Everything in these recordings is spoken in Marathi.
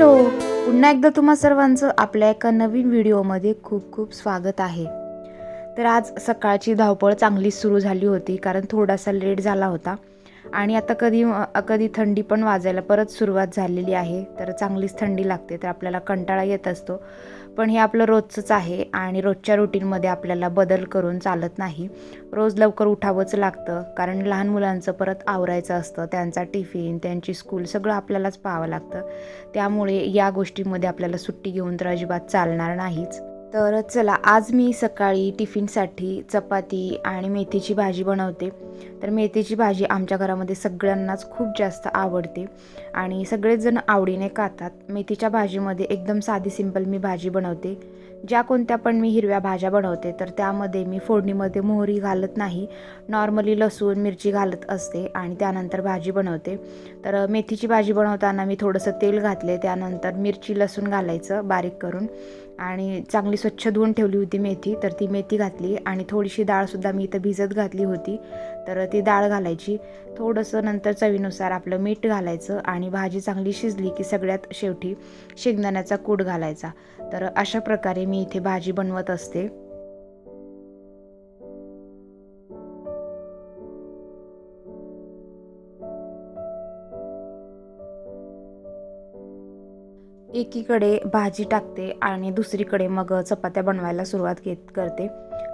हॅलो. पुन्हा एकदा तुम्हा सर्वांचं आपल्या एका नवीन व्हिडिओमध्ये खूप खूप स्वागत आहे. तर आज सकाळची धावपळ चांगलीच सुरू झाली होती कारण थोडासा लेट झाला होता. आणि आता कधी कधी थंडी पण वाजायला परत सुरुवात झालेली आहे. तर चांगलीच थंडी लागते तर आपल्याला कंटाळा येत असतो. पण हे आपलं रोजचंच आहे आणि रोजच्या रुटीनमध्ये आपल्याला बदल करून चालत नाही. रोज लवकर उठावंच लागतं कारण लहान मुलांचं परत आवरायचं असतं त्यांचा टिफिन त्यांची स्कूल सगळं आपल्यालाच पाहावं लागतं. त्यामुळे या गोष्टीमध्ये आपल्याला सुट्टी घेऊन तर अजिबात चालणार नाहीच. तर चला आज मी सकाळी टिफिनसाठी चपाती आणि मेथीची भाजी बनवते. तर मेथीची भाजी आमच्या घरामध्ये सगळ्यांनाच खूप जास्त आवडते आणि सगळेजण आवडीने खातात. मेथीच्या भाजीमध्ये एकदम साधी सिंपल मी भाजी बनवते. ज्या कोणत्या पण मी हिरव्या भाज्या बनवते तर त्यामध्ये मी फोडणीमध्ये मोहरी घालत नाही. नॉर्मली लसूण मिरची घालत असते आणि त्यानंतर भाजी बनवते. तर मेथीची भाजी बनवताना मी थोडंसं तेल घातले त्यानंतर मिरची लसूण घालायचं बारीक करून. आणि चांगली स्वच्छ धुवून ठेवली होती मेथी तर ती मेथी घातली आणि थोडीशी डाळसुद्धा मी इथं भिजत घातली होती. तर ती डाळ घालायची. थोडंसं नंतर चवीनुसार आपलं मीठ घालायचं आणि भाजी चांगली शिजली की सगळ्यात शेवटी शेंगदाण्याचा कूट घालायचा. तर अशा प्रकारे मी इथे भाजी बनवत असते. एकीकडे भाजी टाकते आणि दुसरीकडे मग चपात्या बनवायला सुरुवात घेत करते.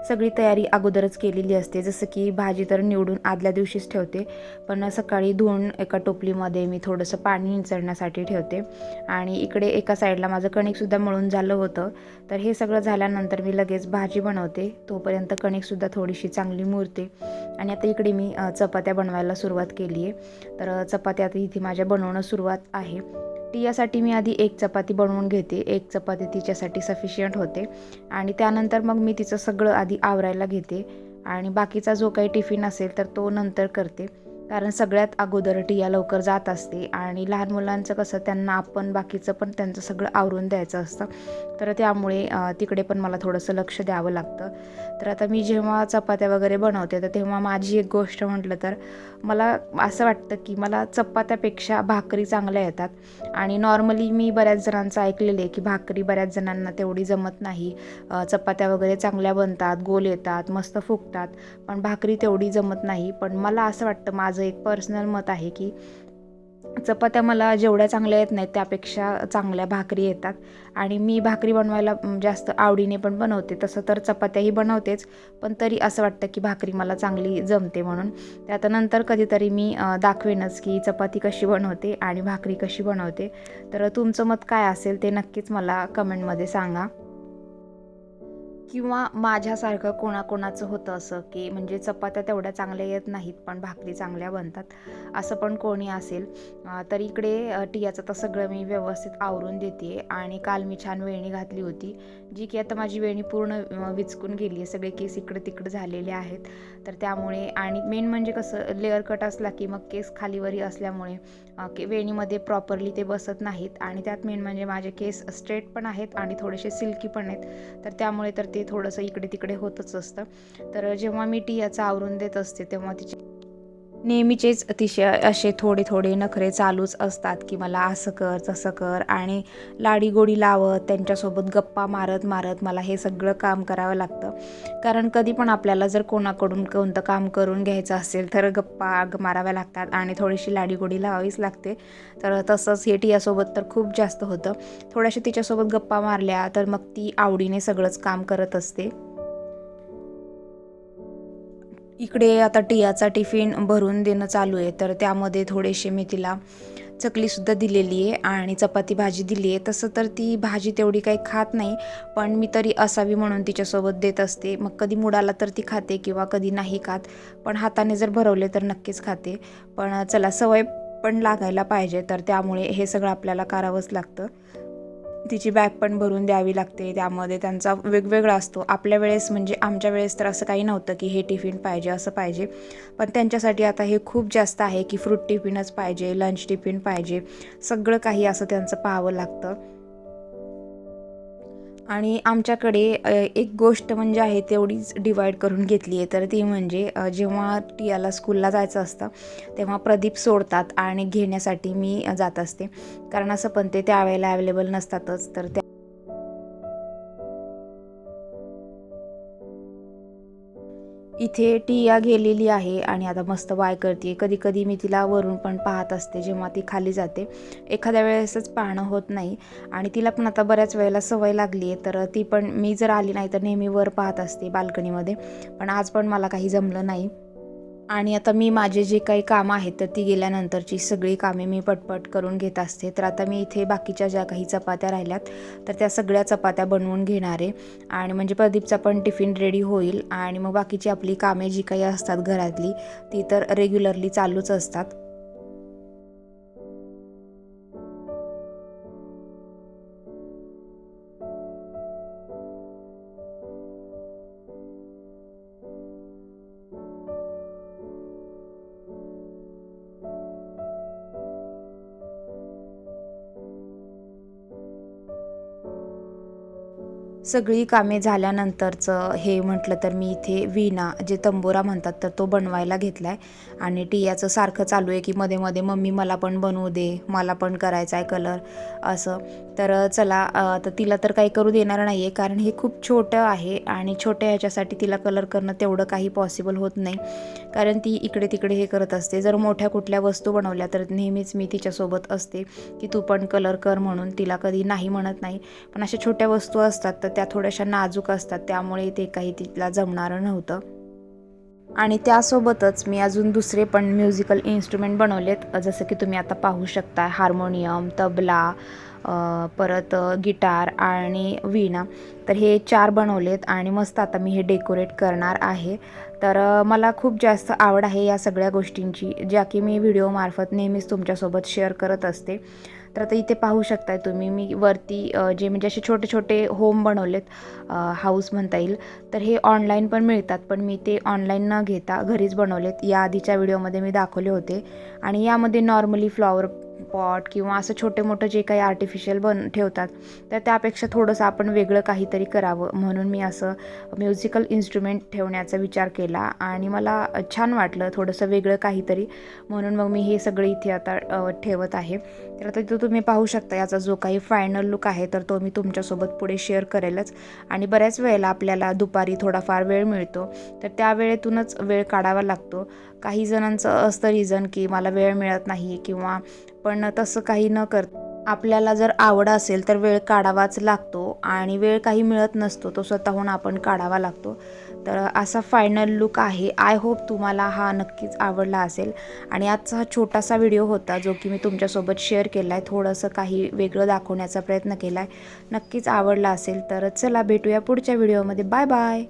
सगळी तयारी अगोदरच केलेली असते जसं की भाजी तर निवडून आदल्या दिवशीच ठेवते पण सकाळी धुवून एका टोपलीमध्ये मी थोडंसं पाणी निचळण्यासाठी ठेवते. आणि इकडे एका साईडला माझं कणिकसुद्धा मळून झालं होतं तर हे सगळं झाल्यानंतर मी लगेच भाजी बनवते तोपर्यंत कणिकसुद्धा थोडीशी चांगली मुरते. आणि आता इकडे मी चपात्या बनवायला सुरुवात केली आहे तर चपात्या आता इथे माझ्या बनवणं सुरुवात आहे. टियासाठी मी आधी एक चपाती बनवून घेते. एक चपाती तिच्यासाठी सफिशियंट होते. आणि त्यानंतर मग मी तिचं सगळं आधी आवरायला घेते. आणि बाकीचा जो काही टिफिन असेल तर तो नंतर करते. कारण सगळ्यात अगोदर टिया लवकर जात असते आणि लहान मुलांचं कसं त्यांना आपण बाकीचं पण त्यांचं सगळं आवरून द्यायचं असतं. तर त्यामुळे तिकडे पण मला थोडंसं लक्ष द्यावं लागतं. तर आता मी जेव्हा चपात्या वगैरे बनवते तर तेव्हा माझी एक गोष्ट म्हटलं तर मला असं वाटतं की मला चपात्यापेक्षा भाकरी चांगल्या येतात. आणि नॉर्मली मी बऱ्याच जणांचं ऐकलेलं आहे की भाकरी बऱ्याच जणांना तेवढी जमत नाही. चपात्या वगैरे चांगल्या बनतात गोल येतात मस्त फुगतात पण भाकरी तेवढी जमत नाही. पण मला असं वाटतं माझं माझं एक पर्सनल मत आहे की चपात्या मला जेवढ्या चांगल्या येत नाहीत त्यापेक्षा चांगल्या भाकरी येतात. आणि मी भाकरी बनवायला जास्त आवडीने पण बनवते. तसं तर चपात्याही बनवतेच पण तरी असं वाटतं की भाकरी मला चांगली जमते म्हणून. त्यात नंतर कधीतरी मी दाखवेनच की चपाती कशी बनवते आणि भाकरी कशी बनवते. तर तुमचं मत काय असेल ते नक्कीच मला कमेंटमध्ये सांगा. किंवा माझ्यासारखं कोणाकोणाचं होतं असं की म्हणजे चपात्या तेवढ्या चांगल्या येत नाहीत पण भाकरी चांगल्या बनतात असं पण कोणी असेल. तर इकडे टियाचं तर सगळं मी व्यवस्थित आवरून देते आणि काल मी छान वेणी घातली होती जी की आता माझी वेणी पूर्ण विचकून गेली आहे. सगळे केस इकडे तिकडे झालेले आहेत. तर त्यामुळे आणि मेन म्हणजे कसं लेअर कट असला की मग केस खालीवरी असल्यामुळे के वेणीमध्ये प्रॉपरली ते बसत नाहीत. आणि त्यात मेन म्हणजे माझे केस स्ट्रेट पण आहेत आणि थोडेसे सिल्की पण आहेत. तर त्यामुळे तर ते थोडंसं इकडे तिकडे होतच असतं. तर जेव्हा मी टियाचं आवरून देत असते तेव्हा तिची नेहमीचेच अतिशय असे थोडे थोडे नखरे चालूच असतात की मला असं कर तसं कर आणि लाडी गोडी लावत त्यांच्यासोबत गप्पा मारत मारत मला हे सगळं काम करावं लागतं. कारण कधी पण आपल्याला जर कोणाकडून कोणतं काम करून घ्यायचं असेल तर गप्पा माराव्या लागतात आणि थोडीशी लाडीगोडी लावावीच लागते. तर तसंच हे टियासोबत तर खूप जास्त होतं. थोड्याशा तिच्यासोबत गप्पा मारल्या तर मग ती आवडीने सगळंच काम करत असते. इकडे आता टियाचा टिफिन भरून देणं चालू आहे तर त्यामध्ये थोडेसे मी तिला चकलीसुद्धा दिलेली आहे आणि चपाती भाजी दिली आहे. तसं तर ती भाजी तेवढी काही खात नाही पण मी तरी असावी म्हणून तिच्यासोबत देत असते. मग कधी मुडाला तर ती खाते किंवा कधी नाही खात पण हाताने जर भरवले तर नक्कीच खाते. पण चला सवय पण लागायला पाहिजे तर त्यामुळे हे सगळं आपल्याला करावंच लागतं. तिची बॅग पण भरून द्यावी लागते. त्यामध्ये त्यांचा वेगवेगळा असतो. आपल्या वेळेस म्हणजे आमच्या वेळेस तर असं काही नव्हतं की हे टिफिन पाहिजे असं पाहिजे. पण त्यांच्यासाठी आता हे खूप जास्त आहे की फ्रूट टिफिनच पाहिजे लंच टिफिन पाहिजे. सगळं काही असं त्यांचं पाहावं लागतं. आणि आमच्याकडे एक गोष्ट म्हणजे आहे तेवढीच डिवाईड करून घेतली आहे तर ती म्हणजे जेव्हा टियाला स्कूलला जायचं असतं तेव्हा प्रदीप सोडतात आणि घेण्यासाठी मी जात असते. कारण असं पण ते त्यावेळेला अवेलेबल नसतातच. तर त्या इथे टिया गेलेली आहे आणि आता मस्त बाय करते कधी कधी मी तिला वरून पण पाहत असते जेव्हा ती खाली जाते. एखाद्या वेळेसच पाहणं होत नाही आणि तिला पण आता बऱ्याच वेळेला सवय लागली आहे तर ती पण मी जर आली नाही तर नेहमी वर पाहत असते बाल्कनीमध्ये. पण आज पण मला काही जमलं नाही. आणि आता मी माझे जे काही कामं आहेत तर ती गेल्यानंतरची सगळी कामे मी पटपट करून घेत असते. तर आता मी इथे बाकीच्या ज्या काही चपात्या राहिल्यात तर त्या सगळ्या चपात्या बनवून घेणार आहे. आणि म्हणजे प्रदीपचा पण टिफिन रेडी होईल. आणि मग बाकीची आपली कामे जी काही असतात घरातली ती तर रेग्युलरली चालूच असतात. सगळी कामे झाल्यानंतरचं हे म्हटलं तर मी इथे विणा जे तंबोरा म्हणतात तर तो बनवायला घेतला आहे आणि टियाचं सारखं चालू आहे की मध्ये मध्ये मम्मी मला पण बनवू दे मला पण करायचा आहे कलर असं. तर चला तर तिला तर काही करू देणार नाही आहे कारण हे खूप छोटं आहे आणि छोट्या ह्याच्यासाठी तिला कलर करणं तेवढं काही पॉसिबल होत नाही. कारण ती इकडे तिकडे हे करत असते. जर मोठ्या कुठल्या वस्तू बनवल्या तर नेहमीच मी तिच्यासोबत असते की तू पण कलर कर म्हणून. तिला कधी नाही म्हणत नाही. पण अशा छोट्या वस्तू असतात तर त्या थोड्याशा नाजूक असतात त्यामुळे ते काही तिला जमणारं नव्हतं. आणि त्यासोबतच मी अजून दुसरे पण म्युझिकल इन्स्ट्रुमेंट बनवलेत. जसं की तुम्ही आता पाहू शकता हार्मोनियम तबला परत गिटार आणि वीणा. तर हे चार बनवलेत आणि मस्त आता मी हे डेकोरेट करणार आहे. तर मला खूप जास्त आवड आहे या सगळ्या गोष्टींची ज्या की मी व्हिडिओमार्फत नेहमीच तुमच्यासोबत शेअर करत असते. तर आता इथे पाहू शकताय तुम्ही. मी वरती जे म्हणजे असे छोटे छोटे होम बनवलेत हाऊस म्हणता येईल. तर हे ऑनलाईन पण मिळतात पण मी ते ऑनलाईन न घेता घरीच बनवलेत. या आधीच्या व्हिडिओमध्ये मी दाखवले होते. आणि यामध्ये नॉर्मली फ्लॉवर पॉट किंवा असं छोटे मोठं जे काही आर्टिफिशियल बन ठेवतात तर त्यापेक्षा थोडंसं आपण वेगळं काहीतरी करावं. म्हणून मी असं म्युझिकल इन्स्ट्रुमेंट ठेवण्याचा विचार केला आणि मला छान वाटलं थोडंसं वेगळं काहीतरी. म्हणून मग मी हे सगळं इथे आता ठेवत आहे. तर आता तिथं तुम्ही पाहू शकता याचा जो काही फायनल लुक आहे तर तो मी तुमच्यासोबत पुढे शेअर करेलच. आणि बऱ्याच वेळेला आपल्याला दुपारी थोडाफार वेळ मिळतो तर त्या वेळेतूनच वेळ काढावा लागतो. काही जणांचं असतं रिझन की मला वेळ मिळत नाही किंवा पण तसं काही न कर आपल्याला जर आवड असेल तर वेळ काढावाच लागतो आणि वेळ काही मिळत नसतो तो स्वतःहून आपण काढावा लागतो. तर असा फायनल लुक आहे. आय होप तुम्हाला हा नक्कीच आवडला असेल. आणि आजचा हा छोटासा व्हिडिओ होता जो की मी तुमच्यासोबत शेअर केला आहे थोडंसं काही वेगळं दाखवण्याचा प्रयत्न केला आहे नक्कीच आवडला असेल तर चला भेटूया पुढच्या व्हिडिओमध्ये बाय बाय